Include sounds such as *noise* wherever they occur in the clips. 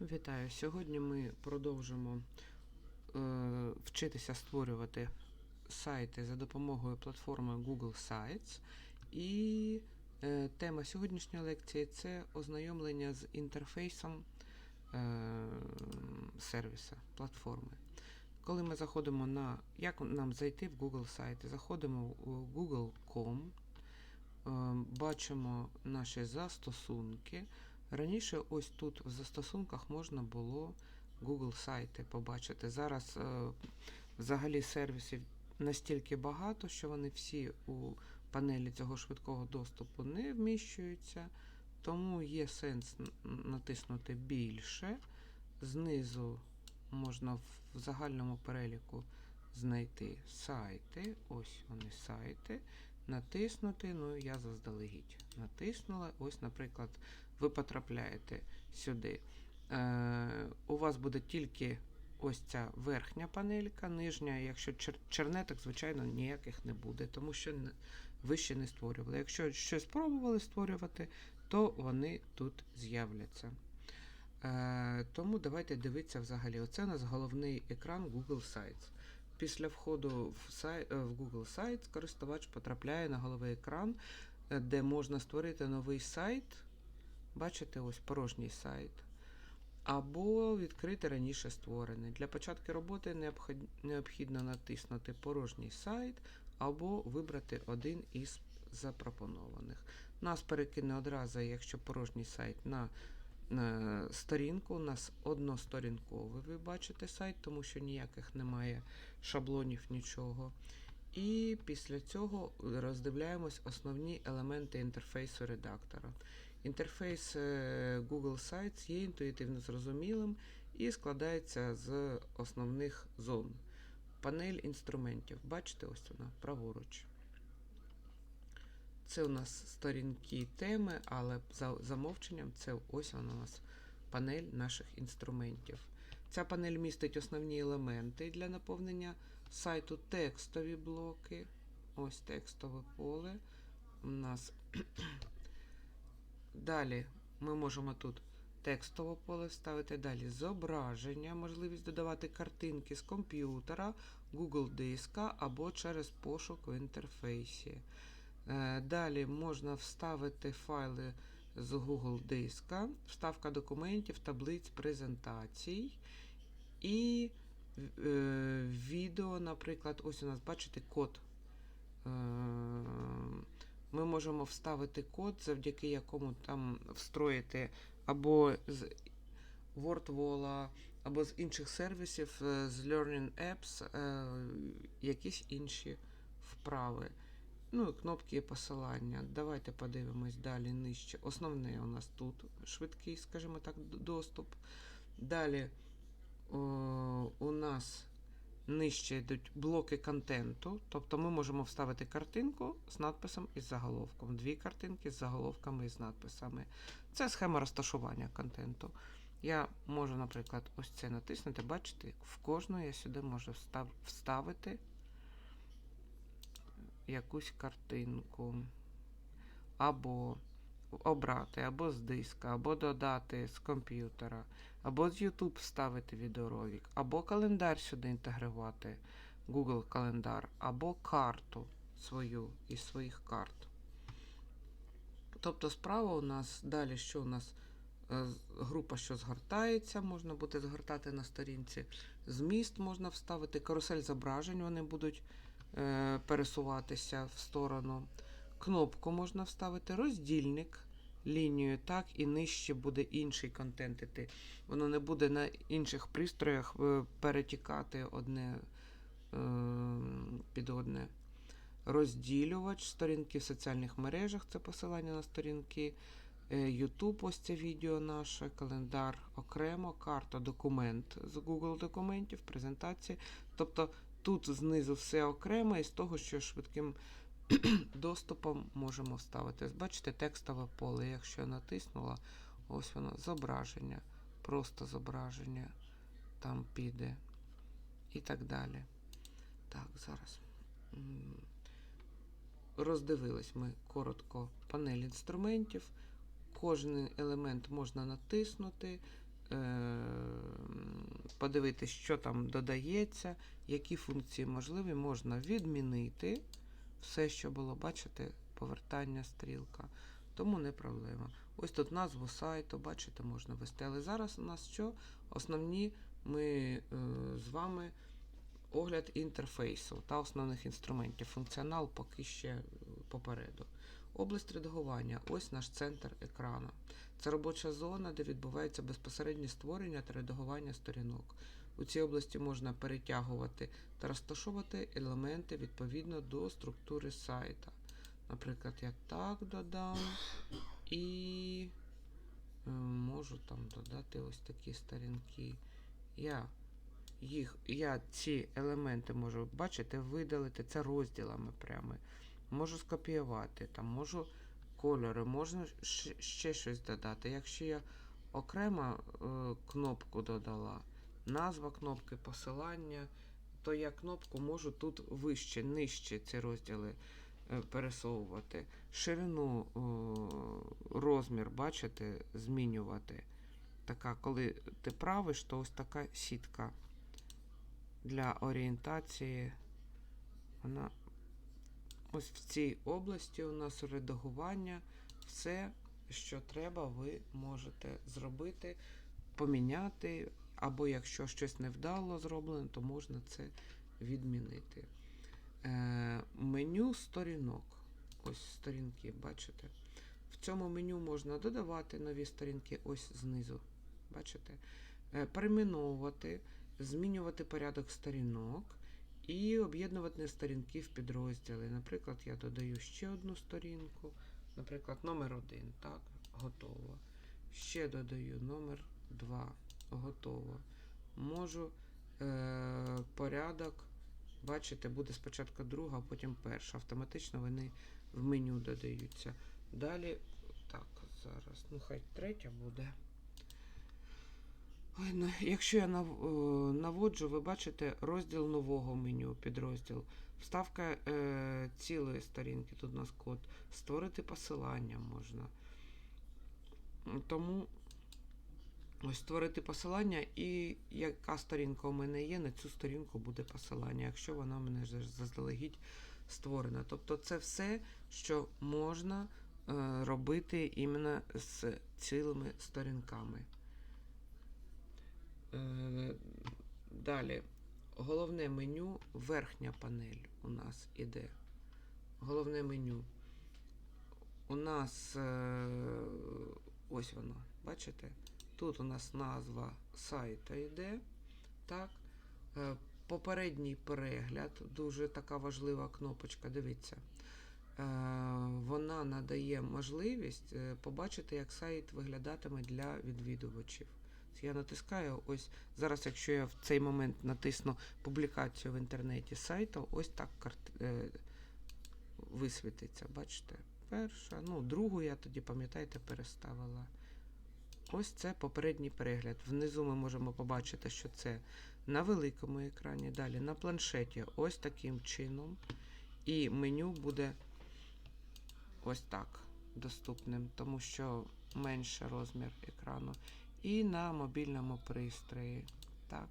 Вітаю! Сьогодні ми продовжимо е, вчитися створювати сайти за допомогою платформи Google Sites. І е, тема сьогоднішньої лекції це ознайомлення з інтерфейсом е, сервіса платформи. Коли ми заходимо на як нам зайти в Google сайти, заходимо в Google.com, е, бачимо наші застосунки. Раніше ось тут в застосунках можна було Google сайти побачити. Зараз е, взагалі сервісів настільки багато, що вони всі у панелі цього швидкого доступу не вміщуються, тому є сенс натиснути більше. Знизу можна в загальному переліку знайти сайти. Ось вони сайти. Натиснути, ну я заздалегідь натиснула. Ось, наприклад, ви потрапляєте сюди. Е, у вас буде тільки ось ця верхня панелька, нижня. Якщо чер- чернеток, звичайно, ніяких не буде, тому що ви ще не створювали. Якщо щось пробували створювати, то вони тут з'являться. Е, тому давайте дивитися взагалі. Оце у нас головний екран Google Sites. Після входу в, сай, е, в Google Sites користувач потрапляє на головний екран, е, де можна створити новий сайт. Бачите, ось порожній сайт. Або відкрити раніше створений. Для початку роботи необхідно натиснути порожній сайт, або вибрати один із запропонованих. Нас перекине одразу, якщо порожній сайт на сторінку. У нас односторінковий, ви бачите сайт, тому що ніяких немає шаблонів, нічого. І після цього роздивляємось основні елементи інтерфейсу редактора. Інтерфейс е, Google Sites є інтуїтивно зрозумілим і складається з основних зон. Панель інструментів. Бачите, ось вона праворуч. Це у нас сторінки теми, але за замовченням це ось вона у нас панель наших інструментів. Ця панель містить основні елементи для наповнення сайту текстові блоки. Ось текстове поле. У нас *clears throat* Далі ми можемо тут текстове поле вставити. Далі зображення, можливість додавати картинки з комп'ютера, Google диска або через пошук в інтерфейсі. Е, Далі можна вставити файли з Google диска, вставка документів, таблиць, презентацій. І е, відео, наприклад, ось у нас, бачите, код. Е, ми можемо вставити код, завдяки якому там встроїти або з WordWall, або з інших сервісів, е, з Learning Apps, е, якісь інші вправи. Ну і кнопки посилання. Давайте подивимось далі нижче. Основне у нас тут швидкий, скажімо так, доступ. Далі о, у нас нижче йдуть блоки контенту, тобто ми можемо вставити картинку з надписом і з заголовком. Дві картинки з заголовками і з надписами. Це схема розташування контенту. Я можу, наприклад, ось це натиснути. Бачите, в кожну я сюди можу встав- вставити якусь картинку. Або обрати, або з диска, або додати з комп'ютера, або з YouTube вставити відеоролик, або календар сюди інтегрувати, Google календар, або карту свою із своїх карт. Тобто справа у нас далі, що у нас Е, група, що згортається, можна буде згортати на сторінці. Зміст можна вставити, карусель зображень, вони будуть пересуватися в сторону. Кнопку можна вставити, роздільник, лінію, так, і нижче буде інший контент іти. Воно не буде на інших пристроях е, перетікати одне е, під одне. Розділювач, сторінки в соціальних мережах це посилання на сторінки. Е, YouTube, ось це відео наше, календар окремо, карта, документ з Google документів, презентації. Тобто тут знизу все окремо з того, що швидким *clears throat* доступом можемо вставити. Ось Бачите, текстове поле. Якщо я натиснула, ось воно зображення, просто зображення там піде і так далі. Так, зараз. Роздивились ми коротко панель інструментів. Кожен елемент можна натиснути, подивитись, що там додається, які функції можливі, можна відмінити все, що було, бачите, повертання стрілка. Тому не проблема. Ось тут назву сайту, бачите, можна ввести. Але зараз у нас що? Основні ми е, з вами огляд інтерфейсу та основних інструментів. Функціонал поки ще попереду. Область редагування ось наш центр екрану. Це робоча зона, де відбувається безпосереднє створення та редагування сторінок. У цій області можна перетягувати та розташовувати елементи відповідно до структури сайта. Наприклад, я так додам і е, можу там додати ось такі сторінки. Я їх, я ці елементи можу, бачите, видалити це розділами прямо. Можу скопіювати, там можу кольори, можна ще щось додати. Якщо я окремо е, кнопку додала, назва кнопки, посилання, то я кнопку можу тут вище, нижче ці розділи е, пересовувати. Ширину, е, розмір, бачите, змінювати. Така, коли ти правиш, то ось така сітка для орієнтації. Вона ось в цій області у нас редагування. Все, що треба, ви можете зробити, поміняти, або якщо щось невдало зроблено, то можна це відмінити. Е, меню сторінок. Ось сторінки, бачите. В цьому меню можна додавати нові сторінки ось знизу. Бачите? Е, перейменовувати, змінювати порядок сторінок і об'єднувати сторінки в підрозділи. Наприклад, я додаю ще одну сторінку, наприклад, номер 1, так, готово. Ще додаю номер 2, готово. Можу е, порядок, бачите, буде спочатку друга, а потім перша. Автоматично вони в меню додаються. Далі, так, зараз, ну хай третя буде. Ой, ну, якщо я е, наводжу, ви бачите розділ нового меню, підрозділ. Вставка е, цілої сторінки, тут у нас код. Створити посилання можна. Тому ось створити посилання, і яка сторінка у мене є, на цю сторінку буде посилання, якщо вона в мене заздалегідь створена. Тобто це все, що можна е, робити іменно з цілими сторінками. Е, Далі. Головне меню, верхня панель у нас іде. Головне меню. У нас е, ось воно, бачите? Тут у нас назва сайту йде. Так. Е, Попередній перегляд, дуже така важлива кнопочка. Дивіться. Вона надає можливість побачити, як сайт виглядатиме для відвідувачів. Я натискаю ось зараз, якщо я в цей момент натисну публікацію в інтернеті сайту, ось так е, висвітиться. Бачите? Перша, ну, другу я тоді, пам'ятаєте, переставила. Ось це попередній перегляд. Внизу ми можемо побачити, що це на великому екрані. Далі на планшеті ось таким чином. І меню буде ось так доступним, тому що менше розмір екрану і на мобільному пристрої. Так.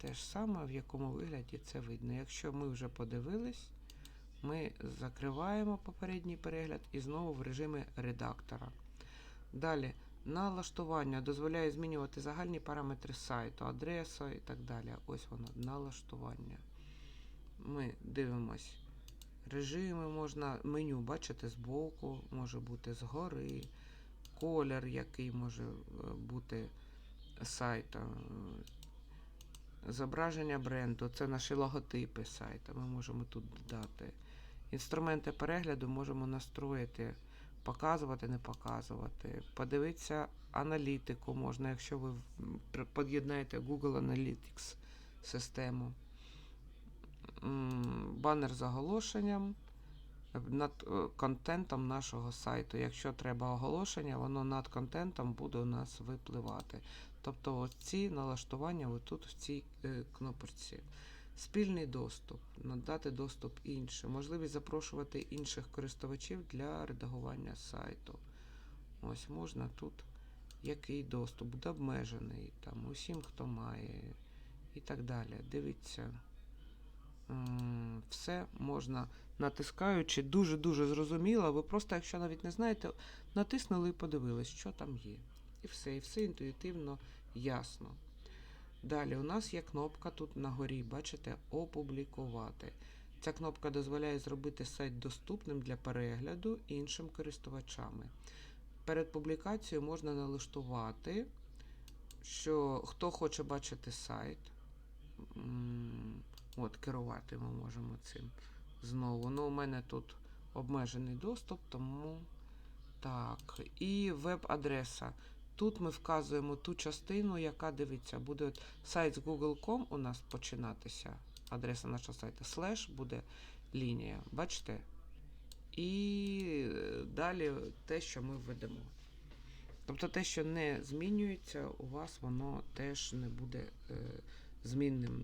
Те ж саме, в якому вигляді це видно. Якщо ми вже подивились, ми закриваємо попередній перегляд і знову в режимі редактора. Далі, налаштування дозволяє змінювати загальні параметри сайту, адресу і так далі. Ось воно, налаштування. Ми дивимось. Режими можна, меню, бачите, збоку, може бути згори колір, який може е, бути сайта. Зображення бренду, це наші логотипи сайта. Ми можемо тут додати. Інструменти перегляду можемо настроїти, показувати, не показувати. Подивитися аналітику можна, якщо ви під'єднаєте Google Analytics систему. Банер з оголошенням над е, контентом нашого сайту. Якщо треба оголошення, воно над контентом буде у нас випливати. Тобто ці налаштування отут в цій е, кнопочці. Спільний доступ, надати доступ іншим, можливість запрошувати інших користувачів для редагування сайту. Ось можна тут який доступ буде обмежений, там, усім, хто має, і так далі. Дивіться. Все можна натискаючи, дуже-дуже зрозуміло. Ви просто, якщо навіть не знаєте, натиснули і подивились, що там є. І все, і все інтуїтивно ясно. Далі у нас є кнопка тут на горі, бачите, опублікувати. Ця кнопка дозволяє зробити сайт доступним для перегляду іншим користувачами. Перед публікацією можна налаштувати, що хто хоче бачити сайт. От, керувати ми можемо цим знову. Ну, у мене тут обмежений доступ, тому так. І веб-адреса. Тут ми вказуємо ту частину, яка дивиться, буде от сайт з google.com у нас починатися. Адреса нашого сайту. Слеш буде лінія. Бачите? І е, далі те, що ми введемо. Тобто те, що не змінюється, у вас воно теж не буде е, змінним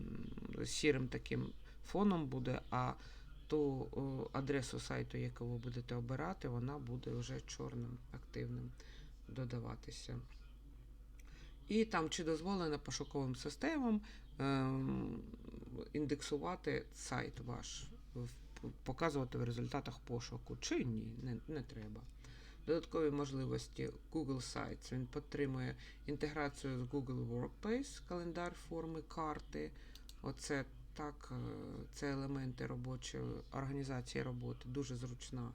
сірим таким фоном буде, а ту адресу сайту, яку ви будете обирати, вона буде вже чорним активним додаватися. І там чи дозволено пошуковим системам ем, індексувати сайт ваш, показувати в результатах пошуку, чи ні, не, не треба. Додаткові можливості Google Sites. Він підтримує інтеграцію з Google Workspace, календар форми, карти. Оце так, е, це елементи робочої організації роботи, дуже зручна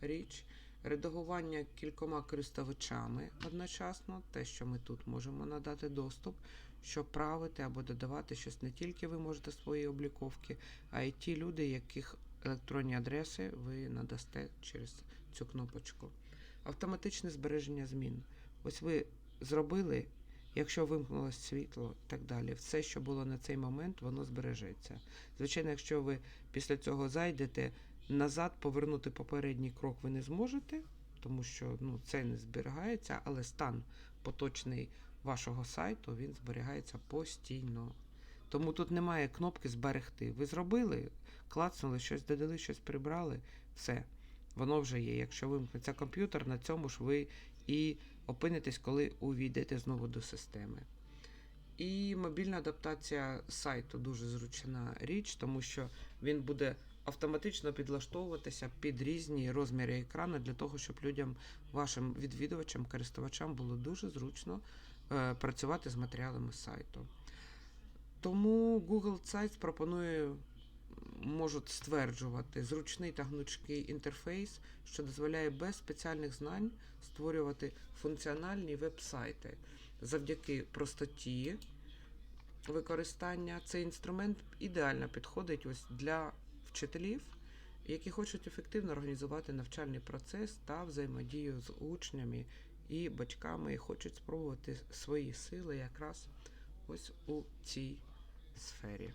річ. Редагування кількома користувачами одночасно, те, що ми тут можемо надати доступ, щоб правити або додавати щось не тільки ви можете з своєї обліковки, а й ті люди, яких електронні адреси ви надасте через цю кнопочку. Автоматичне збереження змін. Ось ви зробили, якщо вимкнулося світло і так далі, все, що було на цей момент, воно збережеться. Звичайно, якщо ви після цього зайдете, назад повернути попередній крок ви не зможете, тому що ну, це не зберігається, але стан поточний вашого сайту він зберігається постійно. Тому тут немає кнопки зберегти. Ви зробили, клацнули, щось додали, щось прибрали, все. Воно вже є. Якщо вимкнеться комп'ютер, на цьому ж ви і опинитесь, коли увійдете знову до системи. І мобільна адаптація сайту дуже зручна річ, тому що він буде автоматично підлаштовуватися під різні розміри екрану для того, щоб людям, вашим відвідувачам, користувачам було дуже зручно е, працювати з матеріалами сайту. Тому Google Sites пропонує, можуть стверджувати, зручний та гнучкий інтерфейс, що дозволяє без спеціальних знань створювати функціональні веб-сайти. Завдяки простоті використання цей інструмент ідеально підходить ось для вчителів, які хочуть ефективно організувати навчальний процес та взаємодію з учнями і батьками, і хочуть спробувати свої сили якраз ось у цій сфері.